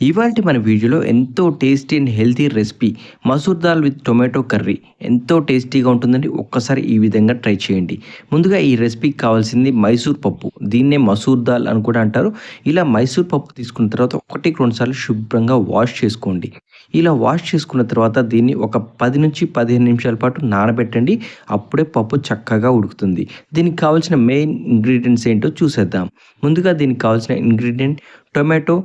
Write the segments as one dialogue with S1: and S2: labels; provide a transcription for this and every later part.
S1: ఇవాళ మన వీడియోలో ఎంతో tasty and healthy recipe masoor dal with tomato curry ఎంతో టేస్టీగా ఉంటుందండి. ఒక్కసారి ఈ విధంగా ట్రై చేయండి. ముందుగా ఈ రెసిపీకి కావాల్సింది మైసూర్ పప్పు. దీన్నే మసూర్ దాల్ అని కూడా అంటారు. ఇలా మైసూర్ పప్పు తీసుకున్న తర్వాత ఒకటి రెండుసార్లు శుభ్రంగా వాష్ చేసుకోండి. ఇలా వాష్ చేసుకున్న తర్వాత దీన్ని ఒక పది నుంచి పదిహేను నిమిషాల పాటు నానబెట్టండి. అప్పుడే పప్పు చక్కగా ఉడుకుతుంది. దీనికి కావాల్సిన మెయిన్ ఇంగ్రీడియంట్స్ ఏంటో చూసేద్దాం. ముందుగా దీనికి కావాల్సిన ఇంగ్రీడియంట్ టొమాటో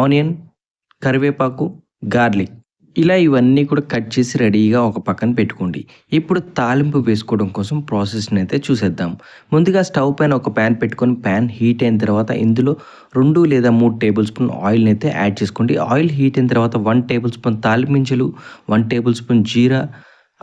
S1: ఆనియన్ కరివేపాకు గార్లిక్. ఇలా ఇవన్నీ కూడా కట్ చేసి రెడీగా ఒక పక్కన పెట్టుకోండి. ఇప్పుడు తాలింపు వేసుకోవడం కోసం ప్రాసెస్ని అయితే చూసేద్దాం. ముందుగా స్టవ్ పైన ఒక ప్యాన్ పెట్టుకొని ప్యాన్ హీట్ అయిన తర్వాత ఇందులో రెండు లేదా మూడు టేబుల్ స్పూన్ ఆయిల్ని అయితే యాడ్ చేసుకోండి. ఆయిల్ హీట్ అయిన తర్వాత వన్ టేబుల్ స్పూన్ తాలిమించలు వన్ టేబుల్ స్పూన్ జీరా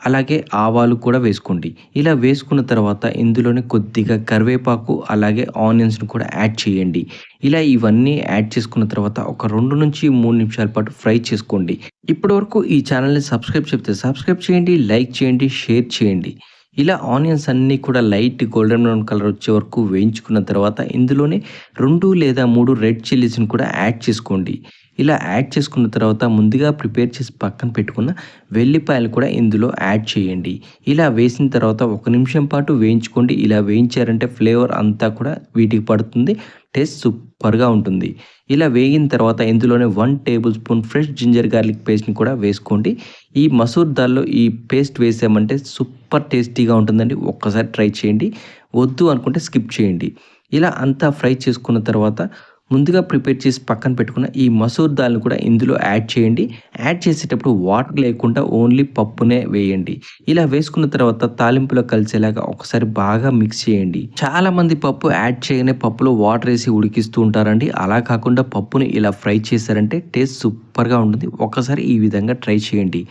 S1: అలాగే ఆవాలు కూడా వేసుకోండి. ఇలా వేసుకున్న తర్వాత ఇందులోనే కొద్దిగా కరివేపాకు అలాగే ఆనియన్స్ని కూడా యాడ్ చేయండి. ఇలా ఇవన్నీ యాడ్ చేసుకున్న తర్వాత ఒక రెండు నుంచి మూడు నిమిషాల పాటు ఫ్రై చేసుకోండి. ఇప్పటి వరకు ఈ ఛానల్ని సబ్స్క్రైబ్ చెప్తే సబ్స్క్రైబ్ చేయండి లైక్ చేయండి షేర్ చేయండి. ఇలా ఆనియన్స్ అన్నీ కూడా లైట్ గోల్డెన్ బ్రౌన్ కలర్ వచ్చే వరకు వేయించుకున్న తర్వాత ఇందులోనే రెండు లేదా మూడు రెడ్ చిల్లీస్ని కూడా యాడ్ చేసుకోండి. ఇలా యాడ్ చేసుకున్న తర్వాత ముందుగా ప్రిపేర్ చేసి పక్కన పెట్టుకున్న వెల్లిపాయలు కూడా ఇందులో యాడ్ చేయండి. ఇలా వేసిన తర్వాత ఒక నిమిషం పాటు వేయించుకోండి. ఇలా వేయించారంటే ఫ్లేవర్ అంతా కూడా వీటికి పడుతుంది. టేస్ట్ సూపర్గా ఉంటుంది. ఇలా వేగిన తర్వాత ఇందులోనే one tablespoon fresh ginger garlic పేస్ట్ని కూడా వేసుకోండి. ఈ మసూర్ దాల్లో ఈ పేస్ట్ వేసామంటే సూపర్ టేస్టీగా ఉంటుందండి. ఒక్కసారి ట్రై చేయండి. వద్దు అనుకుంటే స్కిప్ చేయండి. ఇలా అంతా ఫ్రై చేసుకున్న తర్వాత ముందుగా ప్రిపేర్ చేసి పక్కన పెట్టుకున్న ఈ మసూర్ దాల్ని కూడా ఇందులో యాడ్ చేయండి. యాడ్ చేసేటప్పుడు వాటర్ లేకుండా ఓన్లీ పప్పునే వేయండి. ఇలా వేసుకున్న తర్వాత తాలింపులో కలిసేలాగా ఒకసారి బాగా మిక్స్ చేయండి. చాలా మంది పప్పు యాడ్ చేయగానే పప్పులో వాటర్ వేసి ఉడికిస్తూ ఉంటారండి. అలా కాకుండా పప్పుని ఇలా ఫ్రై చేశారంటే టేస్ట్ సూపర్గా ఉంటుంది. ఒకసారి ఈ విధంగా ట్రై చేయండి.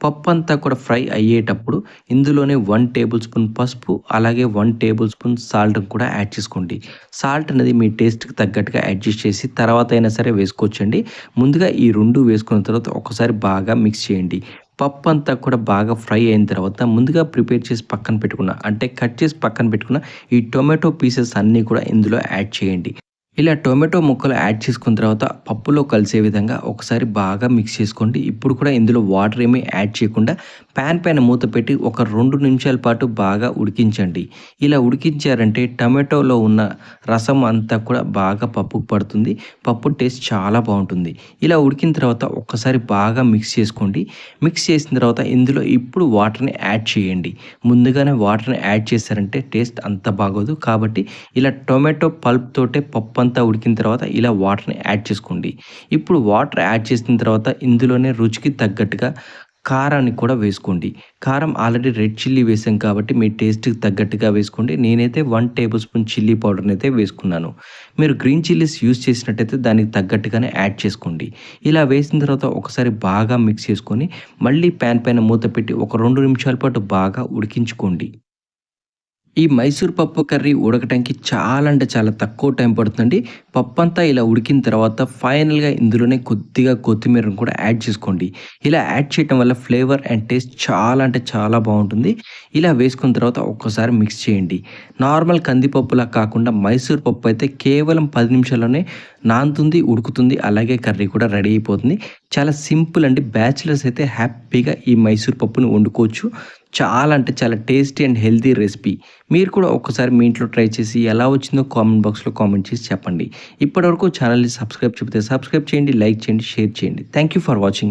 S1: పప్పు అంతా కూడా ఫ్రై అయ్యేటప్పుడు ఇందులోనే వన్ టేబుల్ స్పూన్ పసుపు అలాగే వన్ టేబుల్ స్పూన్ సాల్ట్ కూడా యాడ్ చేసుకోండి. సాల్ట్ అనేది మీ టేస్ట్కి తగ్గట్టుగా అడ్జస్ట్ చేసి తర్వాత అయినా సరే వేసుకోవచ్చండి. ముందుగా ఈ రెండు వేసుకున్న తర్వాత ఒకసారి బాగా మిక్స్ చేయండి. పప్పు అంతా కూడా బాగా ఫ్రై అయిన తర్వాత ముందుగా ప్రిపేర్ చేసి పక్కన పెట్టుకున్న అంటే కట్ చేసి పక్కన పెట్టుకున్న ఈ టొమాటో పీసెస్ అన్నీ కూడా ఇందులో యాడ్ చేయండి. ఇలా టొమాటో ముక్కలు యాడ్ చేసుకున్న తర్వాత పప్పులో కలిసే విధంగా ఒకసారి బాగా మిక్స్ చేసుకోండి. ఇప్పుడు కూడా ఇందులో వాటర్ ఏమీ యాడ్ చేయకుండా ప్యాన్ పైన మూత పెట్టి ఒక రెండు నిమిషాల పాటు బాగా ఉడికించండి. ఇలా ఉడికించారంటే టమాటోలో ఉన్న రసం అంతా కూడా బాగా పప్పుకు పడుతుంది. పప్పు టేస్ట్ చాలా బాగుంటుంది. ఇలా ఉడికిన తర్వాత ఒక్కసారి బాగా మిక్స్ చేసుకోండి. మిక్స్ చేసిన తర్వాత ఇందులో ఇప్పుడు వాటర్ని యాడ్ చేయండి. ముందుగానే వాటర్ని యాడ్ చేశారంటే టేస్ట్ అంత బాగోదు. కాబట్టి ఇలా టొమాటో పల్ప్ తోటే పప్పు అంతా ఉడికిన తర్వాత ఇలా వాటర్ని యాడ్ చేసుకోండి. ఇప్పుడు వాటర్ యాడ్ చేసిన తర్వాత ఇందులోనే రుచికి తగ్గట్టుగా కారాన్ని కూడా వేసుకోండి. కారం ఆల్రెడీ రెడ్ చిల్లీ వేసాం కాబట్టి మీ టేస్ట్కి తగ్గట్టుగా వేసుకోండి. నేనైతే వన్ టేబుల్ స్పూన్ చిల్లీ పౌడర్ని అయితే వేసుకున్నాను. మీరు గ్రీన్ చిల్లీస్ యూస్ చేసినట్టయితే దానికి తగ్గట్టుగానే యాడ్ చేసుకోండి. ఇలా వేసిన తర్వాత ఒకసారి బాగా మిక్స్ చేసుకొని మళ్ళీ ప్యాన్ పైన మూత పెట్టి ఒక రెండు నిమిషాల పాటు బాగా ఉడికించుకోండి. ఈ మైసూర్ పప్పు కర్రీ ఉడకటానికి చాలా అంటే చాలా తక్కువ టైం పడుతుందండి. పప్పు అంతా ఇలా ఉడికిన తర్వాత ఫైనల్గా ఇందులోనే కొద్దిగా కొత్తిమీరను కూడా యాడ్ చేసుకోండి. ఇలా యాడ్ చేయడం వల్ల ఫ్లేవర్ అండ్ టేస్ట్ చాలా అంటే చాలా బాగుంటుంది. ఇలా వేసుకున్న తర్వాత ఒక్కసారి మిక్స్ చేయండి. నార్మల్ కందిపప్పులా కాకుండా మైసూర్ పప్పు అయితే కేవలం పది నిమిషాల్లోనే నానుతుంది ఉడుకుతుంది అలాగే కర్రీ కూడా రెడీ అయిపోతుంది. చాలా సింపుల్ అండి. బ్యాచిలర్స్ అయితే హ్యాపీగా ఈ మైసూర్ పప్పుని వండుకోవచ్చు. చాలా అంటే చాలా టేస్టీ అండ్ హెల్తీ రెసిపీ. మీరు కూడా ఒక్కసారి మీ ఇంట్లో ట్రై చేసి ఎలా వచ్చిందో కామెంట్ బాక్స్లో కామెంట్ చేసి చెప్పండి. ఇప్పటివరకు ఛానల్ని సబ్స్క్రైబ్ చెప్తే సబ్స్క్రైబ్ చేయండి లైక్ చేయండి షేర్ చేయండి. Thank you for watching.